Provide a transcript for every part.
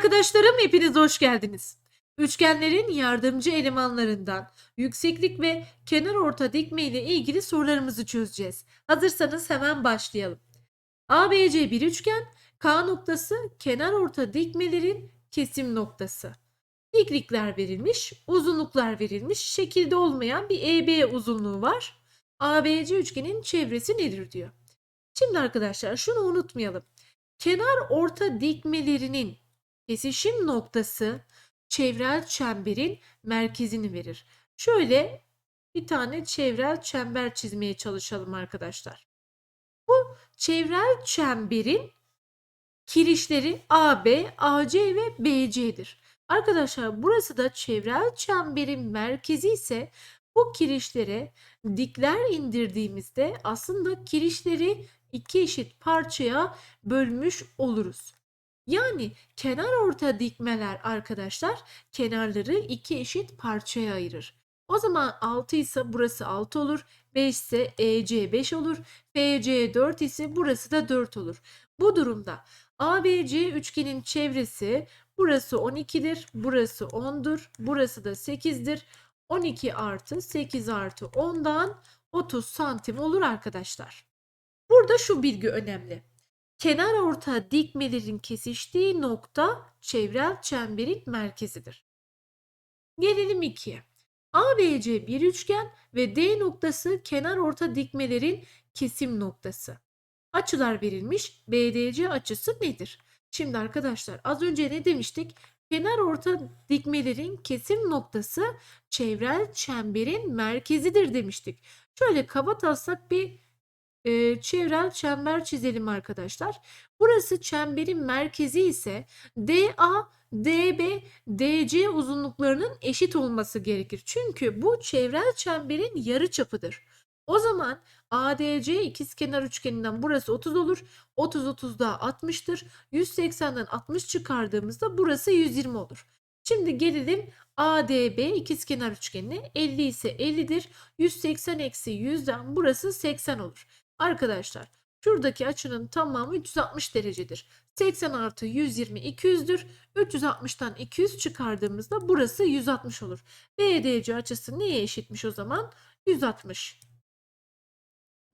arkadaşlarım hepiniz hoş geldiniz. Üçgenlerin yardımcı elemanlarından yükseklik ve kenar orta dikme ile ilgili sorularımızı çözeceğiz. Hazırsanız hemen başlayalım. ABC bir üçgen, K noktası kenar orta dikmelerin kesim noktası. Diklikler verilmiş, uzunluklar verilmiş, şekilde olmayan bir EB uzunluğu var. ABC üçgenin çevresi nedir diyor. Şimdi arkadaşlar şunu unutmayalım. Kenar orta dikmelerinin kesişim noktası çevrel çemberin merkezini verir. Şöyle bir tane çevrel çember çizmeye çalışalım arkadaşlar. Bu çevrel çemberin kirişleri AB, AC ve BC'dir. Arkadaşlar burası da çevrel çemberin merkezi ise bu kirişlere dikler indirdiğimizde aslında kirişleri iki eşit parçaya bölmüş oluruz. Yani kenar orta dikmeler arkadaşlar kenarları iki eşit parçaya ayırır. O zaman 6 ise burası 6 olur. 5 ise EC 5 olur. FC 4 ise burası da 4 olur. Bu durumda ABC üçgenin çevresi burası 12'dir. Burası 10'dur. Burası da 8'dir. 12 artı 8 artı 10'dan 30 santim olur arkadaşlar. Burada şu bilgi önemli. Kenar orta dikmelerin kesiştiği nokta çevrel çemberin merkezidir. Gelelim 2'ye. ABC bir üçgen ve D noktası kenar orta dikmelerin kesim noktası. Açılar verilmiş. BDC açısı nedir? Şimdi arkadaşlar az önce ne demiştik? Kenar orta dikmelerin kesim noktası çevrel çemberin merkezidir demiştik. Şöyle kaba taslak bir e, çevrel çember çizelim arkadaşlar. Burası çemberin merkezi ise DA, DB, DC uzunluklarının eşit olması gerekir. Çünkü bu çevrel çemberin yarı çapıdır. O zaman ADC ikizkenar üçgeninden burası 30 olur. 30 30 daha 60'tır. 180'den 60 çıkardığımızda burası 120 olur. Şimdi gelelim ADB ikizkenar üçgenine 50 ise 50'dir. 180 eksi 100'den burası 80 olur. Arkadaşlar şuradaki açının tamamı 360 derecedir. 80 artı 120 200'dür. 360'tan 200 çıkardığımızda burası 160 olur. BDC açısı neye eşitmiş o zaman? 160.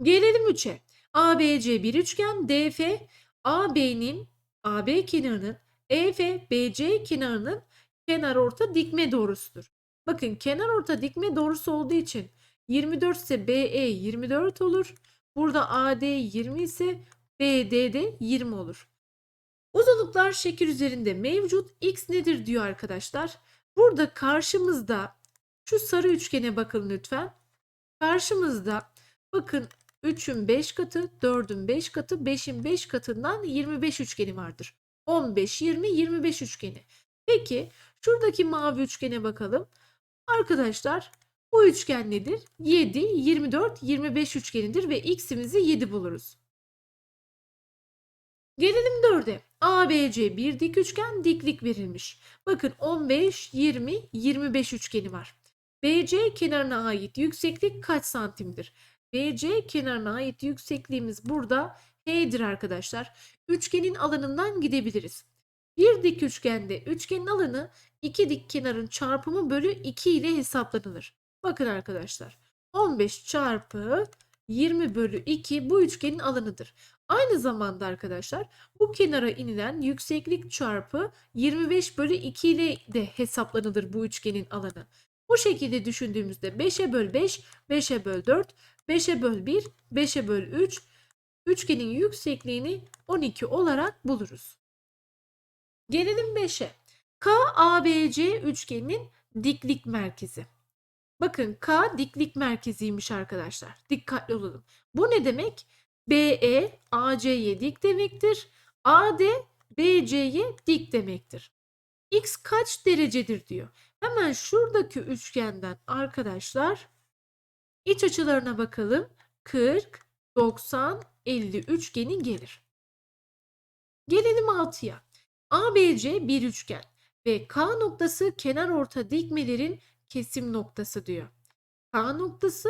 Gelelim 3'e. ABC bir üçgen DF AB'nin AB kenarının EF BC kenarının kenar orta dikme doğrusudur. Bakın kenar orta dikme doğrusu olduğu için 24 ise BE 24 olur. Burada AD 20 ise BD de 20 olur. Uzunluklar şekil üzerinde mevcut. X nedir diyor arkadaşlar. Burada karşımızda şu sarı üçgene bakın lütfen. Karşımızda bakın 3'ün 5 katı, 4'ün 5 katı, 5'in 5 katından 25 üçgeni vardır. 15, 20, 25 üçgeni. Peki şuradaki mavi üçgene bakalım. Arkadaşlar bu üçgen nedir? 7, 24, 25 üçgenidir ve x'imizi 7 buluruz. Gelelim 4'e. ABC bir dik üçgen diklik verilmiş. Bakın 15, 20, 25 üçgeni var. BC kenarına ait yükseklik kaç santimdir? BC kenarına ait yüksekliğimiz burada H'dir arkadaşlar. Üçgenin alanından gidebiliriz. Bir dik üçgende üçgenin alanı iki dik kenarın çarpımı bölü 2 ile hesaplanılır. Bakın arkadaşlar 15 çarpı 20 bölü 2 bu üçgenin alanıdır. Aynı zamanda arkadaşlar bu kenara inilen yükseklik çarpı 25 bölü 2 ile de hesaplanılır bu üçgenin alanı. Bu şekilde düşündüğümüzde 5'e böl 5, 5'e böl 4, 5'e böl 1, 5'e böl 3 üçgenin yüksekliğini 12 olarak buluruz. Gelelim 5'e. KABC üçgeninin diklik merkezi. Bakın K diklik merkeziymiş arkadaşlar. Dikkatli olalım. Bu ne demek? BE AC'ye dik demektir. AD BC'ye dik demektir. X kaç derecedir diyor. Hemen şuradaki üçgenden arkadaşlar iç açılarına bakalım. 40, 90, 50 üçgeni gelir. Gelelim 6'ya. ABC bir üçgen ve K noktası kenar orta dikmelerin kesim noktası diyor. K noktası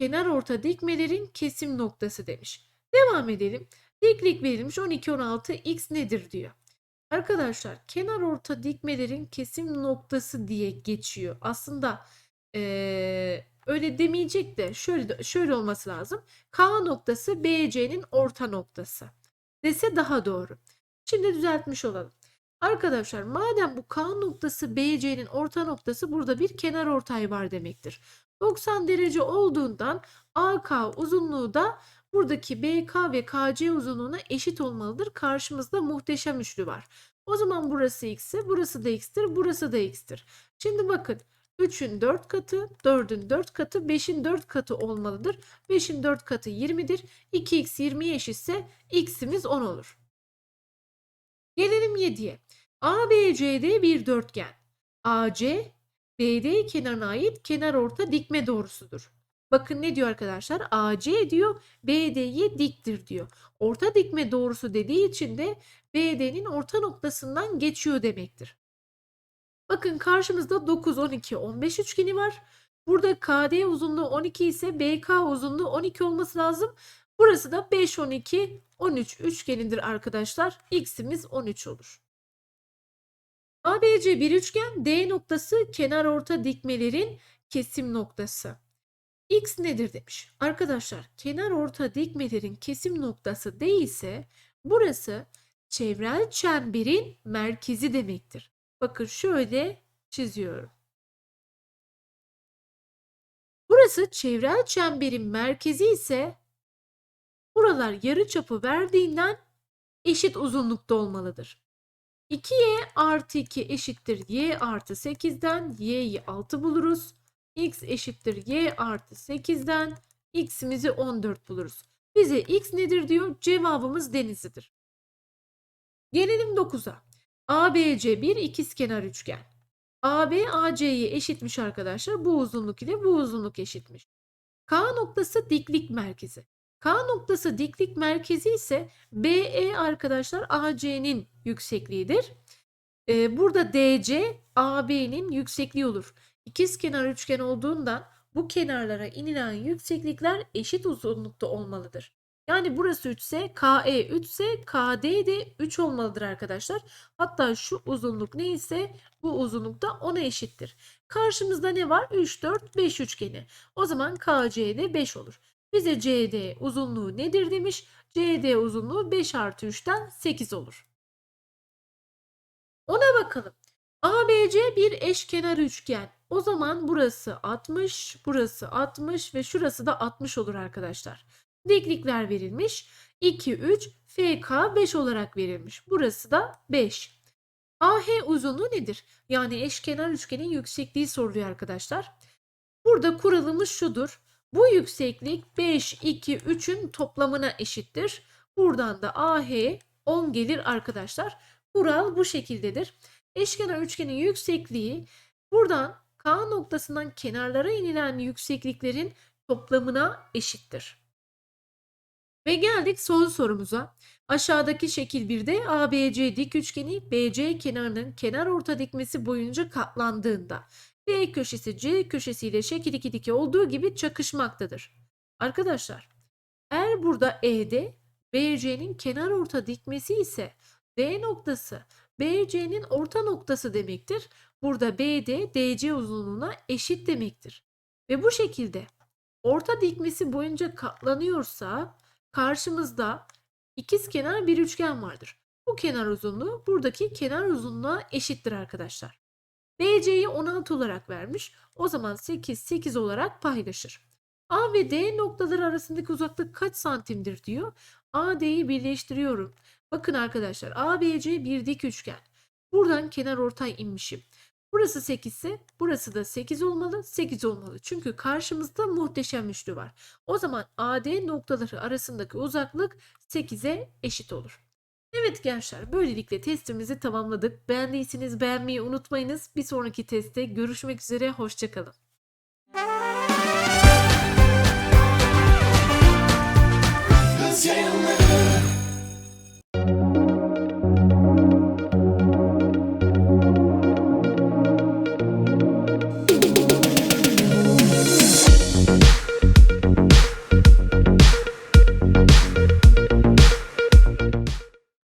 kenar orta dikmelerin kesim noktası demiş. Devam edelim. Diklik verilmiş 12 16 x nedir diyor. Arkadaşlar kenar orta dikmelerin kesim noktası diye geçiyor. Aslında eee, öyle demeyecek de şöyle şöyle olması lazım. K noktası BC'nin orta noktası dese daha doğru. Şimdi düzeltmiş olalım. Arkadaşlar madem bu K noktası BC'nin orta noktası burada bir kenar ortay var demektir. 90 derece olduğundan AK uzunluğu da buradaki BK ve KC uzunluğuna eşit olmalıdır. Karşımızda muhteşem üçlü var. O zaman burası x'e, burası da x'tir, burası da x'tir. Şimdi bakın 3'ün 4 katı, 4'ün 4 katı, 5'in 4 katı olmalıdır. 5'in 4 katı 20'dir. 2x 20'ye eşitse x'imiz 10 olur. Gelelim 7'ye. ABCD bir dörtgen. AC, BD kenarına ait kenar orta dikme doğrusudur. Bakın ne diyor arkadaşlar? AC diyor, BD'ye diktir diyor. Orta dikme doğrusu dediği için de BD'nin orta noktasından geçiyor demektir. Bakın karşımızda 9, 12, 15 üçgeni var. Burada KD uzunluğu 12 ise BK uzunluğu 12 olması lazım. Burası da 5, 12, 13 üçgenidir arkadaşlar. X'imiz 13 olur. ABC bir üçgen, D noktası kenar orta dikmelerin kesim noktası. X nedir demiş. Arkadaşlar kenar orta dikmelerin kesim noktası değilse burası çevrel çemberin merkezi demektir. Bakın şöyle çiziyorum. Burası çevrel çemberin merkezi ise buralar yarıçapı verdiğinden eşit uzunlukta olmalıdır. 2y artı 2 eşittir y artı 8'den y'yi 6 buluruz. x eşittir y artı 8'den x'imizi 14 buluruz. Bize x nedir diyor? Cevabımız denizlidir. Gelelim 9'a. ABC bir ikizkenar üçgen. AB AC'ye eşitmiş arkadaşlar. Bu uzunluk ile bu uzunluk eşitmiş. K noktası diklik merkezi. K noktası diklik merkezi ise BE arkadaşlar AC'nin yüksekliğidir. Ee, burada DC AB'nin yüksekliği olur. İkizkenar üçgen olduğundan bu kenarlara inilen yükseklikler eşit uzunlukta olmalıdır. Yani burası 3 ise KE 3 ise KD de 3 olmalıdır arkadaşlar. Hatta şu uzunluk neyse bu uzunluk da ona eşittir. Karşımızda ne var? 3, 4, 5 üçgeni. O zaman KC'de 5 olur. Bize CD uzunluğu nedir demiş. CD uzunluğu 5 artı 3'ten 8 olur. Ona bakalım. ABC bir eşkenar üçgen. O zaman burası 60, burası 60 ve şurası da 60 olur arkadaşlar. Diklikler verilmiş. 2, 3, FK 5 olarak verilmiş. Burası da 5. AH uzunluğu nedir? Yani eşkenar üçgenin yüksekliği soruluyor arkadaşlar. Burada kuralımız şudur. Bu yükseklik 5, 2, 3'ün toplamına eşittir. Buradan da AH 10 gelir arkadaşlar. Kural bu şekildedir. Eşkenar üçgenin yüksekliği buradan K noktasından kenarlara inilen yüksekliklerin toplamına eşittir. Ve geldik son sorumuza. Aşağıdaki şekil 1'de ABC dik üçgeni BC kenarının kenar orta dikmesi boyunca katlandığında B köşesi C köşesiyle şekil 2'deki olduğu gibi çakışmaktadır. Arkadaşlar eğer burada E'de BC'nin kenar orta dikmesi ise D noktası BC'nin orta noktası demektir. Burada BD DC uzunluğuna eşit demektir. Ve bu şekilde orta dikmesi boyunca katlanıyorsa karşımızda ikizkenar bir üçgen vardır. Bu kenar uzunluğu buradaki kenar uzunluğa eşittir arkadaşlar. BC'yi 16 olarak vermiş. O zaman 8 8 olarak paylaşır. A ve D noktaları arasındaki uzaklık kaç santimdir diyor. AD'yi birleştiriyorum. Bakın arkadaşlar ABC bir dik üçgen. Buradan kenar ortay inmişim. Burası 8 ise burası da 8 olmalı, 8 olmalı. Çünkü karşımızda muhteşem üçlü var. O zaman AD noktaları arasındaki uzaklık 8'e eşit olur. Evet gençler böylelikle testimizi tamamladık. Beğendiyseniz beğenmeyi unutmayınız. Bir sonraki testte görüşmek üzere. Hoşçakalın.